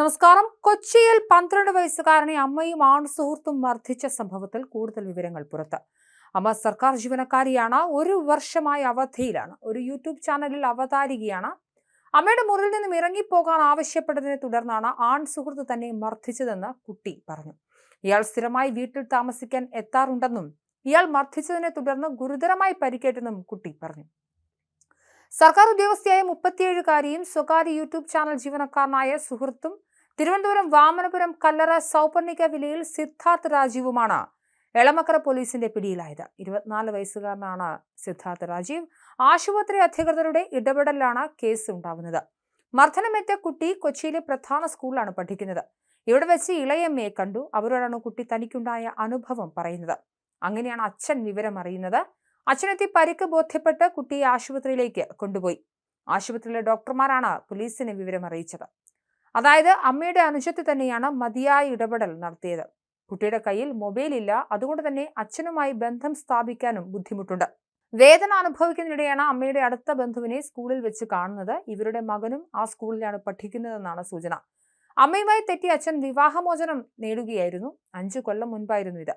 നമസ്കാരം. കൊച്ചിയിൽ പന്ത്രണ്ട് വയസ്സുകാരനെ അമ്മയും ആൺ സുഹൃത്തും മർദ്ദിച്ച സംഭവത്തിൽ കൂടുതൽ വിവരങ്ങൾ പുറത്ത്. അമ്മ സർക്കാർ ജീവനക്കാരിയാണ്. ഒരു വർഷമായി അവധിയിലാണ്. ഒരു യൂട്യൂബ് ചാനലിൽ അവതാരികയാണ്. അമ്മയുടെ മുറിയിൽ നിന്നും ഇറങ്ങിപ്പോകാൻ ആവശ്യപ്പെട്ടതിനെ തുടർന്നാണ് ആൺ സുഹൃത്ത് തന്നെ മർദ്ദിച്ചതെന്ന് കുട്ടി പറഞ്ഞു. ഇയാൾ സ്ഥിരമായി വീട്ടിൽ താമസിക്കാൻ എത്താറുണ്ടെന്നും ഇയാൾ മർദ്ദിച്ചതിനെ തുടർന്ന് ഗുരുതരമായി പരിക്കേറ്റെന്നും കുട്ടി പറഞ്ഞു. സർക്കാർ ഉദ്യോഗസ്ഥയായ മുപ്പത്തിയേഴുകാരിയും സ്വകാര്യ യൂട്യൂബ് ചാനൽ ജീവനക്കാരനായ സുഹൃത്തും തിരുവനന്തപുരം വാമനപുരം കല്ലറ സൗപർണിക വിലയിൽ സിദ്ധാർത്ഥ് രാജീവുമാണ് എളമക്കര പോലീസിന്റെ പിടിയിലായത്. ഇരുപത്തിനാല് വയസ്സുകാരനാണ് സിദ്ധാർത്ഥ് രാജീവ്. ആശുപത്രി അധികൃതരുടെ ഇടപെടലാണ് കേസ് ഉണ്ടാവുന്നത് മർദ്ദനമേറ്റ കുട്ടി കൊച്ചിയിലെ പ്രധാന സ്കൂളിലാണ് പഠിക്കുന്നത്. ഇവിടെ വെച്ച് ഇളയമ്മയെ കണ്ടു. അവരോടാണ് കുട്ടി തനിക്കുണ്ടായ അനുഭവം പറയുന്നത്. അങ്ങനെയാണ് അച്ഛൻ വിവരം അറിയുന്നത്. അച്ഛനെത്തി പരിക്ക് ബോധ്യപ്പെട്ട് കുട്ടിയെ ആശുപത്രിയിലേക്ക് കൊണ്ടുപോയി. ആശുപത്രിയിലെ ഡോക്ടർമാരാണ് പോലീസിനെ വിവരം അറിയിച്ചത്. അതായത് അമ്മയുടെ അനുജത്ത് തന്നെയാണ് മതിയായ ഇടപെടൽ നടത്തിയത്. കുട്ടിയുടെ കയ്യിൽ മൊബൈൽ ഇല്ല അതുകൊണ്ട് തന്നെ അച്ഛനുമായി ബന്ധം സ്ഥാപിക്കാനും ബുദ്ധിമുട്ടുണ്ട്. വേദന അനുഭവിക്കുന്നതിനിടെയാണ് അമ്മയുടെ അടുത്ത ബന്ധുവിനെ സ്കൂളിൽ വെച്ച് കാണുന്നത്. ഇവരുടെ മകനും ആ സ്കൂളിലാണ് പഠിക്കുന്നതെന്നാണ് സൂചന. അമ്മയുമായി തെറ്റി അച്ഛൻ വിവാഹമോചനം നേടുകയായിരുന്നു. അഞ്ചു കൊല്ലം മുൻപായിരുന്നു ഇത്.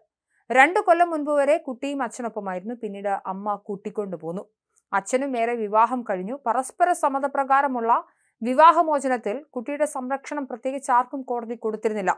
രണ്ടു കൊല്ലം മുൻപ് വരെ കുട്ടിയും അച്ഛനൊപ്പമായിരുന്നു. പിന്നീട് അമ്മ കൂട്ടിക്കൊണ്ടു പോന്നു അച്ഛനും ഏറെ വിവാഹം കഴിഞ്ഞു. പരസ്പര സമ്മതപ്രകാരമുള്ള വിവാഹമോചനത്തിൽ കുട്ടിയുടെ സംരക്ഷണം പ്രത്യേകിച്ച് ആർക്കും കോടതി കൊടുത്തിരുന്നില്ല.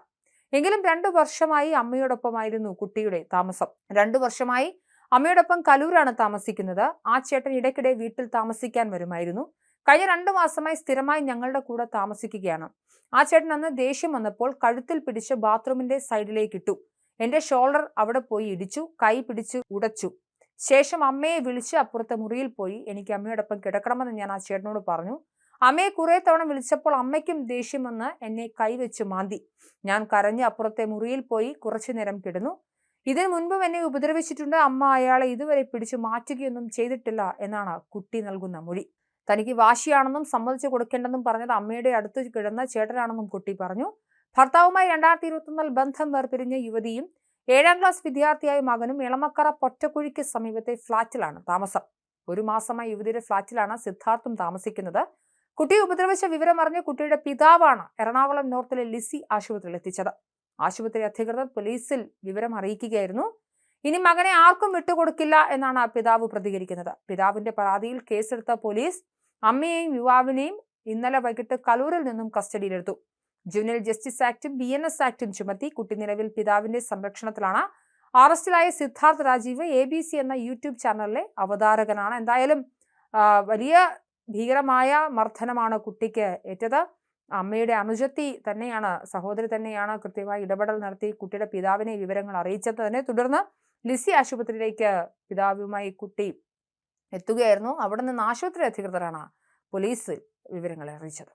എങ്കിലും രണ്ടു വർഷമായി അമ്മയോടൊപ്പമായിരുന്നു കുട്ടിയുടെ താമസം. രണ്ടു വർഷമായി അമ്മയോടൊപ്പം കലൂരാണ് താമസിക്കുന്നത്. ആ ചേട്ടൻ ഇടയ്ക്കിടെ വീട്ടിൽ താമസിക്കാൻ വരുമായിരുന്നു. കഴിഞ്ഞ രണ്ടു മാസമായി സ്ഥിരമായി ഞങ്ങളുടെ കൂടെ താമസിക്കുകയാണ്. ആ ചേട്ടൻ അന്ന് ദേഷ്യം വന്നപ്പോൾ കഴുത്തിൽ പിടിച്ച് ബാത്റൂമിന്റെ സൈഡിലേക്ക് ഇട്ടു. എന്റെ ഷോൾഡർ അവിടെ പോയി ഇടിച്ചു കൈ പിടിച്ച് ഉടച്ചു. ശേഷം അമ്മയെ വിളിച്ച് അപ്പുറത്തെ മുറിയിൽ പോയി എനിക്ക് അമ്മയോടൊപ്പം കിടക്കണമെന്ന് ഞാൻ ആ ചേട്ടനോട് പറഞ്ഞു. അമ്മയെ കുറേ തവണ വിളിച്ചപ്പോൾ അമ്മയ്ക്കും ദേഷ്യം വന്ന് എന്നെ കൈവച്ച് മാന്തി. ഞാൻ കരഞ്ഞ് അപ്പുറത്തെ മുറിയിൽ പോയി കുറച്ചു നേരം കിടന്നു. ഇതിനു മുൻപും എന്നെ ഉപദ്രവിച്ചിട്ടുണ്ട്. അമ്മ അയാളെ ഇതുവരെ പിടിച്ചു മാറ്റുകയൊന്നും ചെയ്തിട്ടില്ല എന്നാണ് കുട്ടി നൽകുന്ന മൊഴി. തനിക്ക് വാശിയാണെന്നും സമ്മതിച്ചു കൊടുക്കേണ്ടെന്നും പറഞ്ഞത് അമ്മയുടെ അടുത്ത് കിടന്ന ചേട്ടനാണെന്നും കുട്ടി പറഞ്ഞു. ഭർത്താവുമായി രണ്ടായിരത്തി ഇരുപത്തൊന്നിൽ ബന്ധം വേർപിരിഞ്ഞ യുവതിയും ഏഴാം ക്ലാസ് വിദ്യാർത്ഥിയായ മകനും ഇളമക്കറ പൊറ്റക്കുഴിക്ക് സമീപത്തെ ഫ്ളാറ്റിലാണ് താമസം. ഒരു മാസമായി യുവതിയുടെ ഫ്ളാറ്റിലാണ് സിദ്ധാർത്ഥും താമസിക്കുന്നത്. കുട്ടിയെ ഉപദ്രവിച്ച വിവരം അറിഞ്ഞ് കുട്ടിയുടെ പിതാവാണ് എറണാകുളം നോർത്തിലെ ലിസി ആശുപത്രിയിൽ എത്തിച്ചത്. ആശുപത്രി അധികൃതർ പോലീസിൽ വിവരം അറിയിക്കുകയായിരുന്നു. ഇനി മകനെ ആർക്കും വിട്ടുകൊടുക്കില്ല എന്നാണ് പിതാവ് പ്രതികരിക്കുന്നത്. പിതാവിന്റെ പരാതിയിൽ കേസെടുത്ത പോലീസ് അമ്മയെയും യുവാവിനെയും ഇന്നലെ വൈകിട്ട് കലൂരിൽ നിന്നും കസ്റ്റഡിയിലെടുത്തു. ജൂനിയർ ജസ്റ്റിസ് ആക്ടും ബി എൻ എസ് ആക്ടും ചുമത്തി കുട്ടി നിലവിൽ പിതാവിന്റെ സംരക്ഷണത്തിലാണ്. അറസ്റ്റിലായ Siddharth Rajeev A B C എന്ന യൂട്യൂബ് ചാനലിലെ അവതാരകനാണ്. എന്തായാലും വലിയ ഭീകരമായ മർദ്ദനമാണ് കുട്ടിക്ക് ഏറ്റത്. അമ്മയുടെ അനുജത്തി തന്നെയാണ് സഹോദരി തന്നെയാണ് കൃത്യമായി ഇടപെടൽ നടത്തി കുട്ടിയുടെ പിതാവിനെ വിവരങ്ങൾ അറിയിച്ചത്. തന്നെ തുടർന്ന് ലിസി ആശുപത്രിയിലേക്ക് പിതാവുമായി കുട്ടി എത്തുകയായിരുന്നു. അവിടെ നിന്ന് ആശുപത്രി അധികൃതരാണ് പോലീസ് വിവരങ്ങൾ അറിയിച്ചത്.